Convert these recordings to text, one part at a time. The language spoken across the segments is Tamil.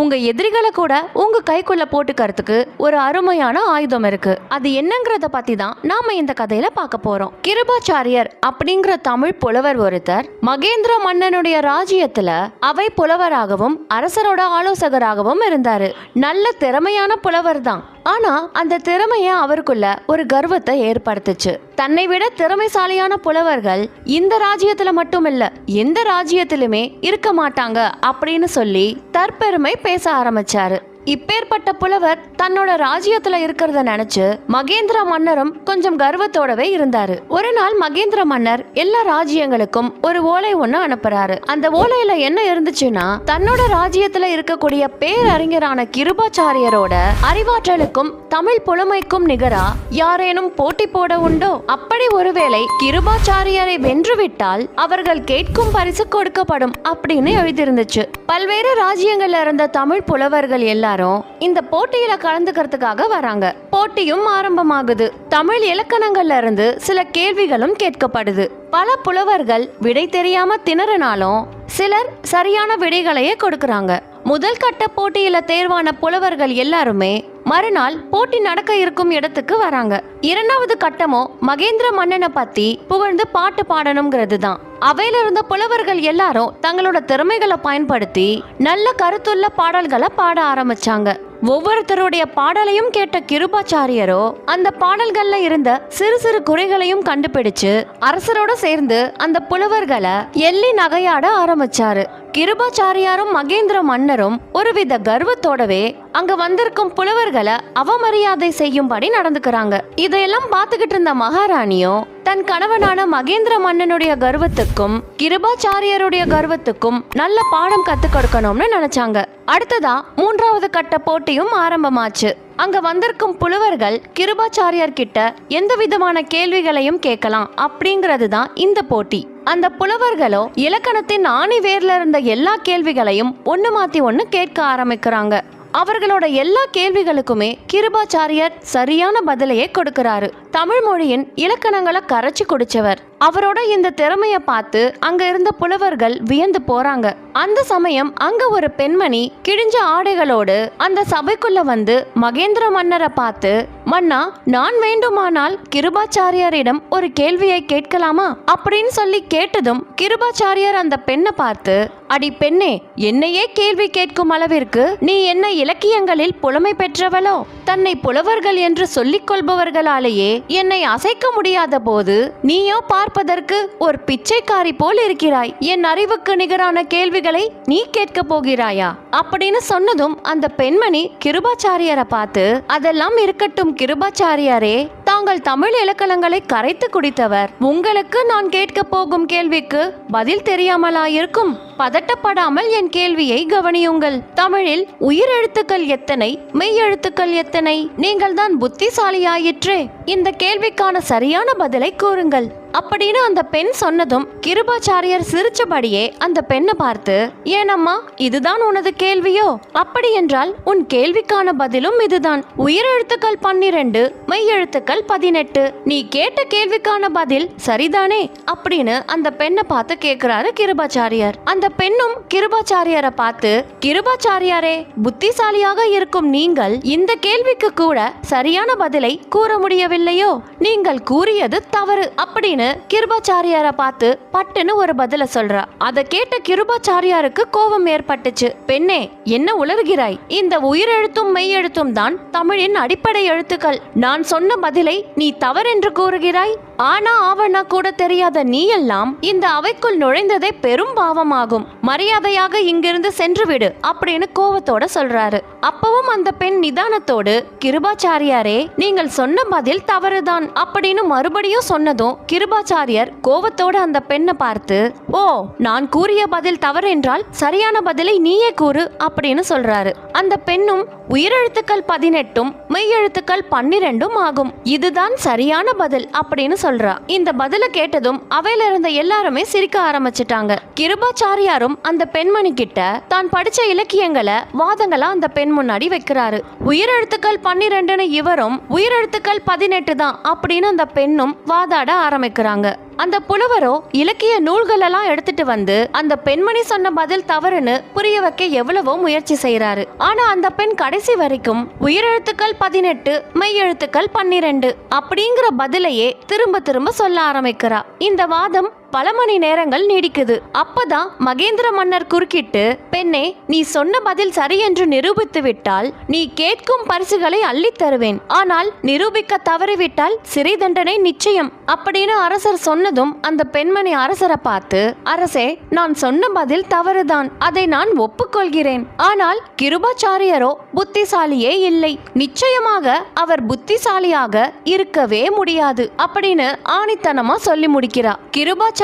உங்கள் எதிரிகளை கூட உங்கள் கைக்குள்ளே போட்டுக்கிறதுக்கு ஒரு அருமையான ஆயுதம் இருக்குது அது என்னங்கிறத பற்றி தான் நாம் இந்த கதையில் பார்க்க போகிறோம் கிருபாச்சாரியர் அப்படிங்கிற தமிழ் புலவர் ஒருத்தர் மகேந்திர மன்னனுடைய ராஜ்யத்தில் அவை புலவராகவும் அரசரோட ஆலோசகராகவும் இருந்தார். நல்ல திறமையான புலவர் தான். ஆனா அந்த திறமைய அவருக்குள்ள ஒரு கர்வத்தை ஏற்படுத்துச்சு. தன்னை விட திறமைசாலியான புலவர்கள் இந்த ராஜ்யத்துல மட்டும் இல்ல எந்த ராஜ்யத்திலுமே இருக்க மாட்டாங்க அப்படின்னு சொல்லி தற்பெருமை பேச ஆரம்பிச்சாரு. இப்பேற்பட்ட புலவர் தன்னோட ராஜ்யத்துல இருக்கிறத நினைச்சு மகேந்திர மன்னரும் கொஞ்சம் கர்வத்தோடவே இருந்தாரு. ஒரு நாள் மகேந்திர மன்னர் எல்லா ராஜ்யங்களுக்கும் ஒரு ஓலை ஒண்ணு அனுப்புறாரு. அந்த ஓலையில என்ன இருந்துச்சுன்னா தன்னோட ராஜ்யத்துல இருக்கக்கூடிய பேரறிஞரான கிருபாச்சாரியரோட அறிவாற்றலுக்கும் தமிழ் புலமைக்கும் நிகரா யாரேனும் போட்டி போட உண்டோ? அப்படி ஒருவேளை கிருபாச்சாரியரை வென்றுவிட்டால் அவர்கள் கேட்கும் பரிசு கொடுக்கப்படும் அப்படின்னு எழுதியிருந்துச்சு. பல்வேறு ராஜ்யங்கள்ல இருந்த தமிழ் புலவர்கள் எல்லாரும் இந்த போட்டியில கலந்துக்கிறதுக்காக வராங்க. போட்டியும் ஆரம்பமாகுது. தமிழ் இலக்கணங்கள்ல இருந்து சில கேள்விகளும் கேட்கப்படுது. பல புலவர்கள் விடை தெரியாம திணறினாலும் சிலர் சரியான விடைகளையே கொடுக்கறாங்க. முதல் கட்ட போட்டியில தேர்வான புலவர்கள் எல்லாருமே மறுநாள் போட்டி நடக்க இருக்கும் இடத்துக்கு வராங்க. இரண்டாவது கட்டமோ மகேந்திர மன்னனை பத்தி புகழ்ந்து பாட்டு பாடணுங்கிறது தான். அவையில இருந்த புலவர்கள் எல்லாரும் தங்களோட திறமைகளை பயன்படுத்தி நல்ல கருத்துள்ள பாடல்களை பாட ஆரம்பிச்சாங்க. ஒவ்வொருத்தருடைய பாடலையும் கேட்ட கிருபாச்சாரியரோ அந்த பாடல்கள்ல இருந்த சிறு சிறு குறைகளையும் கண்டுபிடிச்சு அரசரோட சேர்ந்து அந்த புலவர்களை எள்ளி நகையாட ஆரம்பிச்சாரு. கிருபாச்சாரியாரும் மகேந்திர மன்னரும் ஒருவித கர்வத்தோடவே அங்க வந்திருக்கும் புலவர்களை அவமரியாதை செய்யும்படி நடந்துக்கிறாங்க. இதையெல்லாம் பார்த்துக்கிட்டு இருந்த மகாராணியும் தன் கணவனான மகேந்திர மன்னனுடைய கர்வத்துக்கும் கிருபாச்சாரியருடைய கர்வத்துக்கும் நல்ல பாடம் கத்து கொடுக்கணும்னு நினைச்சாங்க. அடுத்ததா மூன்றாவது கட்ட போட்டியும் ஆரம்பமாச்சு. அங்க வந்திருக்கும் புலவர்கள் கிருபாச்சாரியார் கிட்ட எந்த விதமான கேள்விகளையும் கேட்கலாம் அப்படிங்கிறது தான் இந்த போட்டி. அந்த புலவர்களோ இலக்கணத்தின் ஆணி வேர்ல இருந்த எல்லா கேள்விகளையும் ஒன்று மாத்தி ஒன்று கேட்க ஆரம்பிக்கிறாங்க. அவர்களோட எல்லா கேள்விகளுக்குமே கிருபாச்சாரியர் சரியான பதிலையே கொடுக்கிறாரு. தமிழ் மொழியின் இலக்கணங்களை கரைச்சி குடிச்சவர். அவரோட இந்த திறமையை பார்த்து அங்க இருந்த புலவர்கள் வியந்து போறாங்க. அந்த சமயம் அங்க ஒரு பெண்மணி கிழிஞ்ச ஆடைகளோடு அந்த சபைக்குள்ள வந்து மகேந்திர மன்னரை பார்த்து மன்னா நான் வேண்டுமானால் கிருபாச்சாரியாரிடம் ஒரு கேள்வியை கேட்கலாமா? அப்படின்னு சொல்லி கேட்டதும் கிருபாச்சாரியார் அந்த பெண்ணை பார்த்து அடி பெண்ணே என்னையே கேள்வி கேட்கும் அளவிற்கு நீ என்ன இலக்கியங்களில் புலமை பெற்றவளோ? தன்னை புலவர்கள் என்று சொல்லிக் கொள்பவர்களாலேயே என்னை அசைக்க முடியாத போது நீயோ பார்ப்பதற்கு ஒரு பிச்சைக்காரி போல் இருக்கிறாய். என் அறிவுக்கு நிகரான கேள்விகள் நீ கேட்க போகிறாயா? அப்படின்னு சொன்னதும் அந்த பெண்மணி கிருபாச்சாரியரை பார்த்து அதெல்லாம் இருக்கட்டும் கிருபாச்சாரியாரே தாங்கள் தமிழ் இலக்கணங்களை கரைத்து குடித்தவர். உங்களுக்கு நான் கேட்க போகும் கேள்விக்கு பதில் தெரியாமலா இருக்கும் பதட்டப்படாமல் என் கேள்வியை கவனியுங்கள். தமிழில் உயிரெழுத்துக்கள் எத்தனை மெய் எழுத்துக்கள் எத்தனை? நீங்கள் தான் புத்திசாலியாயிற்றே. இந்த கேள்விக்கான சரியான பதிலை கூறுங்கள். அப்படின்னு அந்த பெண் சொன்னதும் கிருபாச்சாரியர் சிரிச்சபடியே அந்த பெண்ணை பார்த்து ஏனம்மா இதுதான் உனது கேள்வியோ? அப்படி என்றால் உன் கேள்விக்கான பதிலும் இதுதான். உயிரெழுத்துக்கள் பன்னிரண்டு மெய் எழுத்துக்கள் பதினெட்டு. நீ கேட்ட கேள்விக்கான பதில் சரிதானே? அப்படின்னு அந்த பெண்ணை பார்த்து கேட்கிறாரு கிருபாச்சாரியார். அந்த பெண்ணும் கிருபாச்சாரியரை பார்த்து கிருபாச்சாரியாரே புத்திசாலியாக இருக்கும் நீங்கள் இந்த கேள்விக்கு கூட சரியான பதிலை கூற முடியவில்லையோ? நீங்கள் கூறியது தவறு. அப்படின்னு கிருபாச்சாரியாரை பார்த்து பட்டுன்னு ஒரு பதில சொல்றா. அதை கேட்ட கிருபாச்சாரியாருக்கு கோபம் ஏற்பட்டுச்சு. பெண்ணே என்ன உளறுகிறாய்? இந்த உயிரெழுத்தும் மெய்யெழுத்தும் தான் தமிழின் அடிப்படை எழுத்துக்கள். நான் சொன்ன பதிலை நீ தவறென்று கூறுகிறாய்? ஆனா ஆவணா கூட தெரியாத நீ எல்லாம் இந்த அவைக்குள் நுழைந்ததே பெரும் பாவமாகும். மரியாதையாக இங்கிருந்து சென்று விடு அப்படின்னு கோவத்தோட சொல்றாரு. அப்பவும் அந்த பெண் நிதானத்தோடு கிருபாச்சாரியாரே நீங்கள் சொன்ன பதில் தவறுதான் அப்படின்னு மறுபடியும் சொன்னதும் கிருபாச்சாரியர் கோவத்தோட அந்த பெண்ணை பார்த்து ஓ நான் கூறிய பதில் தவறு என்றால் சரியான பதிலை நீயே கூறு அப்படின்னு சொல்றாரு. அந்த பெண்ணும் உயிரெழுத்துக்கள் பதினெட்டும் மெய்யெழுத்துக்கள் பன்னிரெண்டும் ஆகும். இதுதான் சரியான பதில் அப்படின்னு சொல்றா. இந்த பதில கேட்டதும் அவையில இருந்த எல்லாருமே சிரிக்க ஆரம்பிச்சிட்டாங்க. கிருபாச்சாரியாரும் அந்த பெண்மணி கிட்ட தான் படிச்ச இலக்கியங்களை வாதங்களா அந்த பெண் முன்னாடி வைக்கிறாரு. உயிரெழுத்துக்கள் பன்னிரெண்டுன்னு இவரும் உயிரெழுத்துக்கள் பதினெட்டு தான் அப்படின்னு அந்த பெண்ணும் வாதாட ஆரம்பிக்கிறாங்க. அந்த புலவரோ இலக்கிய நூல்களெல்லாம் எடுத்துட்டு வந்து அந்த பெண்மணி சொன்ன பதில் தவறுன்னு புரிய வைக்க எவ்வளவோ முயற்சி செய்யறாரு ஆனா அந்த பெண் கடைசி வரைக்கும் உயிரெழுத்துக்கள் பதினெட்டு மெய் எழுத்துக்கள் பன்னிரெண்டு அப்படிங்கிற பதிலையே திரும்ப திரும்ப சொல்ல ஆரம்பிக்கிறா. இந்த வாதம் பல மணி நேரங்கள் நீடிக்குது. அப்பதான் மகேந்திர மன்னர் குறுக்கிட்டு பெண்ணே நீ சொன்ன பதில் சரி என்று நிரூபித்து விட்டால் நீ கேட்கும் பரிசுகளை அள்ளித் தருவேன். ஆனால் நிரூபிக்க தவறிவிட்டால் சிறை தண்டனை நிச்சயம். அப்படின்னு அரசர் சொன்னதும் அந்த பெண்மணி அரசரை பார்த்து அரசே நான் சொன்ன பதில் தவறுதான். அதை நான் ஒப்புக்கொள்கிறேன். ஆனால் கிருபாச்சாரியரோ புத்திசாலியே இல்லை. நிச்சயமாக அவர் புத்திசாலியாக இருக்கவே முடியாது. அப்படின்னு ஆணித்தனமா சொல்லி முடிக்கிறா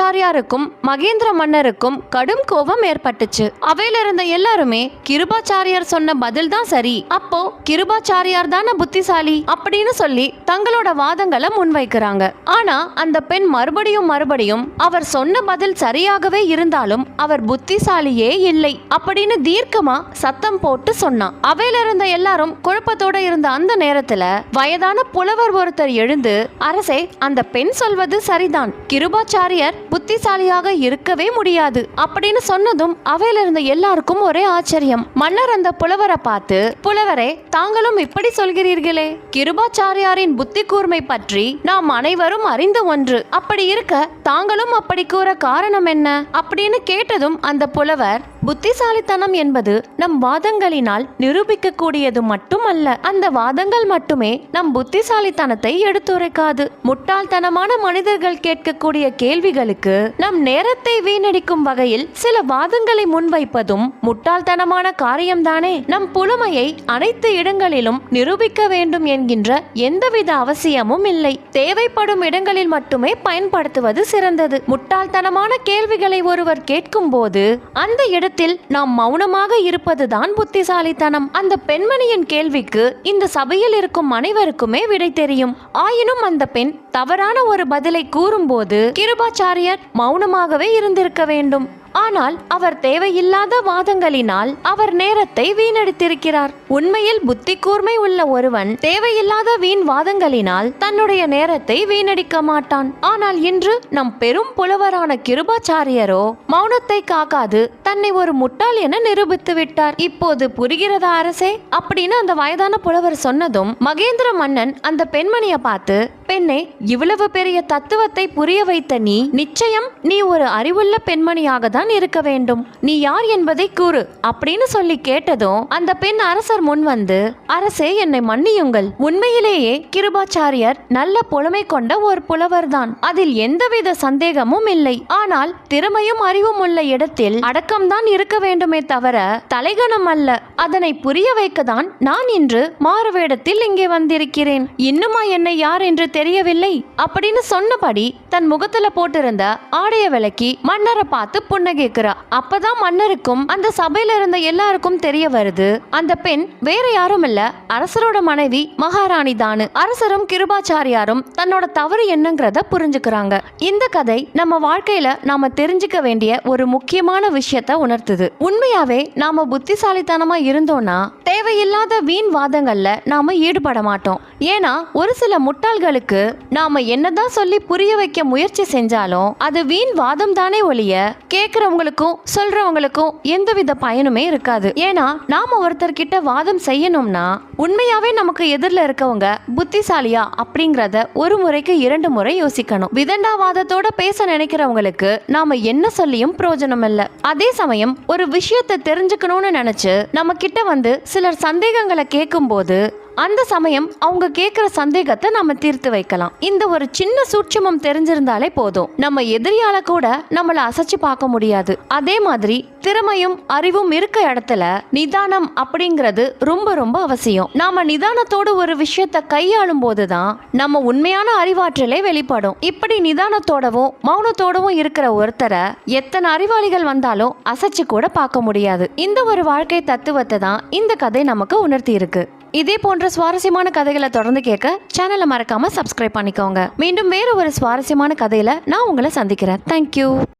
கிருபாச்சாரியாருக்கும் மகேந்திர மன்னருக்கும் கடும் கோபம் ஏற்பட்டுச்சு. அவையில இருந்த எல்லாருமே கிருபாச்சாரியார் சொன்ன பதில் தான் சரி. அப்போ கிருபாச்சாரியார் தானே புத்திசாலி? அப்படின்னு சொல்லி தங்களோட வாதங்களை முன்வைக்கிறாங்க. ஆனா அந்த பெண் மறுபடியும் மறுபடியும் அவர் சொன்ன பதில் சரியாகவே இருந்தாலும் அவர் புத்திசாலியே இல்லை அப்படின்னு தீர்க்கமா சத்தம் போட்டு சொன்னான் அவையில இருந்த எல்லாரும் குழப்பத்தோட இருந்த அந்த நேரத்துல வயதான புலவர் ஒருத்தர் எழுந்து அரசே அந்த பெண் சொல்வது சரிதான். கிருபாச்சாரியர் புத்திசாலியாக இருக்கவே முடியாது. அப்படின்னு சொன்னதும் அவையில இருந்த எல்லாருக்கும் ஒரே ஆச்சரியம். மன்னர் அந்த புலவரை பார்த்து புலவரே தாங்களும் இப்படி சொல்கிறீர்களே. கிருபாச்சாரியாரின் புத்தி கூர்மை பற்றி நாம் அனைவரும் அறிந்த ஒன்று. அப்படி இருக்க தாங்களும் அப்படி கூற காரணம் என்ன? அப்படின்னு கேட்டதும் அந்த புலவர் புத்திசாலித்தனம் என்பது நம் வாதங்களினால் நிரூபிக்க கூடியது மட்டுமல்ல அந்த வாதங்கள் மட்டுமே நம் புத்திசாலித்தனத்தை எடுத்துரைக்காது. முட்டாள்தனமான மனிதர்கள் கேட்கக்கூடிய கேள்விகளுக்கு நம் நேரத்தை வீணடிக்கும் வகையில் சில வாதங்களை முன்வைப்பதும் முட்டாள்தனமான காரியம்தானே. நம் புலமையை அனைத்து இடங்களிலும் நிரூபிக்க வேண்டும் என்கின்ற எந்தவித அவசியமும் இல்லை. தேவைப்படும் இடங்களில் மட்டுமே பயன்படுத்துவது சிறந்தது. முட்டாள்தனமான கேள்விகளை ஒருவர் கேட்கும் போது அந்த இடத்தில் நாம் மௌனமாக இருப்பதுதான் புத்திசாலித்தனம். அந்த பெண்மணியின் கேள்விக்கு இந்த சபையில் இருக்கும் அனைவருக்குமே விடை தெரியும். ஆயினும் அந்த பெண் தவறான ஒரு பதிலை கூறும்போது கிருபாச்சாரியர் மௌனமாகவே இருந்திருக்க வேண்டும். ஆனால் அவர் தேவையில்லாத வாதங்களினால் அவர் நேரத்தை வீணடித்திருக்கிறார். உண்மையில் புத்தி கூர்மை உள்ள ஒருவன் தேவையில்லாத வீண் வாதங்களினால் தன்னுடைய நேரத்தை வீணடிக்க மாட்டான். ஆனால் இன்று நம் பெரும் புலவரான கிருபாச்சாரியரோ மௌனத்தை காக்காது தன்னை ஒரு முட்டாள் என நிரூபித்து விட்டார். இப்போது புரிகிறதா அரசே? அப்படின்னு அந்த வயதான புலவர் சொன்னதும் மகேந்திர மன்னன் அந்த பெண்மணியை பார்த்து பெண்ணே இவ்வளவு பெரிய தத்துவத்தை புரிய வைத்த நீ நிச்சயம் நீ ஒரு அறிவுள்ள பெண்மணியாக தான் இருக்க வேண்டும். நீ யார் என்பதை கூறு அப்படின்னு சொல்லி கேட்டதும் அந்த பெண் அரசர் முன் வந்து அரசே என்னை மன்னியுங்கள். உண்மையிலேயே கிருபாச்சாரியர் நல்ல புலமை கொண்ட ஒரு புலவர்தான். அதில் எந்தவித சந்தேகமும் இல்லை. ஆனால் திறமையும் அறிவும் உள்ள இடத்தில் அடக்கம்தான் இருக்க வேண்டுமே தவிர தலைகணம் அல்ல. அதனை புரிய வைக்கதான் நான் இன்று மாறுவேடத்தில் இங்கே வந்திருக்கிறேன். இன்னுமா என்னை யார் என்று தெரியவில்லை? அப்படின்னு சொன்னபடி தன் முகத்துல போட்டிருந்த ஆடைய விளக்கி மன்னரை பார்த்து கேக்குறா. அப்பதான் மன்னருக்கும் அந்த சபையில இருந்த எல்லாருக்கும் தெரிய வருது. அந்த பெண் வேற யாரும் இல்ல அரசரோட மனைவி மகாராணி தானு அரசரும் கிருபாச்சாரியாரும் தன்னோட தவறு என்னங்கிறத புரிஞ்சுக்கிறாங்க. இந்த கதை நம்ம வாழ்க்கையில நாம தெரிஞ்சுக்க வேண்டிய ஒரு முக்கியமான விஷயத்த உணர்த்துது. உண்மையாவே நாம புத்திசாலித்தனமா இருந்தோம்னா தேவையில்லாத வீண் வாதங்கள்ல நாம ஈடுபட மாட்டோம். ஏன்னா ஒரு சில முட்டாள்களுக்கு நாம என்னதான் சொல்லி புரிய வைக்க முயற்சி செஞ்சாலும் அது வீண் வாதம் தானே ஒழிய கேட்கறவங்களுக்கும் சொல்றவங்களுக்கும் எந்தவித பயனுமே இருக்காது. ஏன்னா நாம ஒருத்தர்கிட்ட வாதம் செய்யணும்னா உண்மையாவே நமக்கு எதிரில் இருக்கவங்க புத்திசாலியா அப்படிங்கறத ஒரு முறைக்கு இரண்டு முறை யோசிக்கணும். விதண்டாவாதத்தோட பேச நினைக்கிறவங்களுக்கு நாம என்ன சொல்லியும் பிரயோஜனம் இல்ல. அதே சமயம் ஒரு விஷயத்தை தெரிஞ்சுக்கணும்னு நினைச்சு நம்ம கிட்ட வந்து சிலர் சந்தேகங்களை கேட்கும்போது அந்த சமயம் அவங்க கேட்குற சந்தேகத்தை நம்ம தீர்த்து வைக்கலாம். இந்த ஒரு சின்ன சூட்சமம் தெரிஞ்சிருந்தாலே போதும். நம்ம எதிரியால கூட நம்மளை அசைச்சு பார்க்க முடியாது. அதே மாதிரி திறமையும் அறிவும் இருக்க இடத்துல நிதானம் அப்படிங்கிறது ரொம்ப ரொம்ப அவசியம். நாம நிதானத்தோட ஒரு விஷயத்த கையாளும் போதுதான் நம்ம உண்மையான அறிவாற்றலே வெளிப்படும். இப்படி நிதானத்தோடவும் மௌனத்தோடவும் இருக்கிற ஒருத்தரை எத்தனை அறிவாளிகள் வந்தாலும் அசைச்சு கூட பார்க்க முடியாது. இந்த ஒரு வாழ்க்கை தத்துவத்தை தான் இந்த கதை நமக்கு உணர்த்தி இருக்கு. இதே போன்ற சுவாரஸ்யமான கதைகளை தொடர்ந்து கேட்க சேனலை மறக்காம சப்ஸ்கிரைப் பண்ணிக்கோங்க. மீண்டும் வேற ஒரு சுவாரஸ்யமான கதையில நான் உங்களை சந்திக்கிறேன். தேங்க்யூ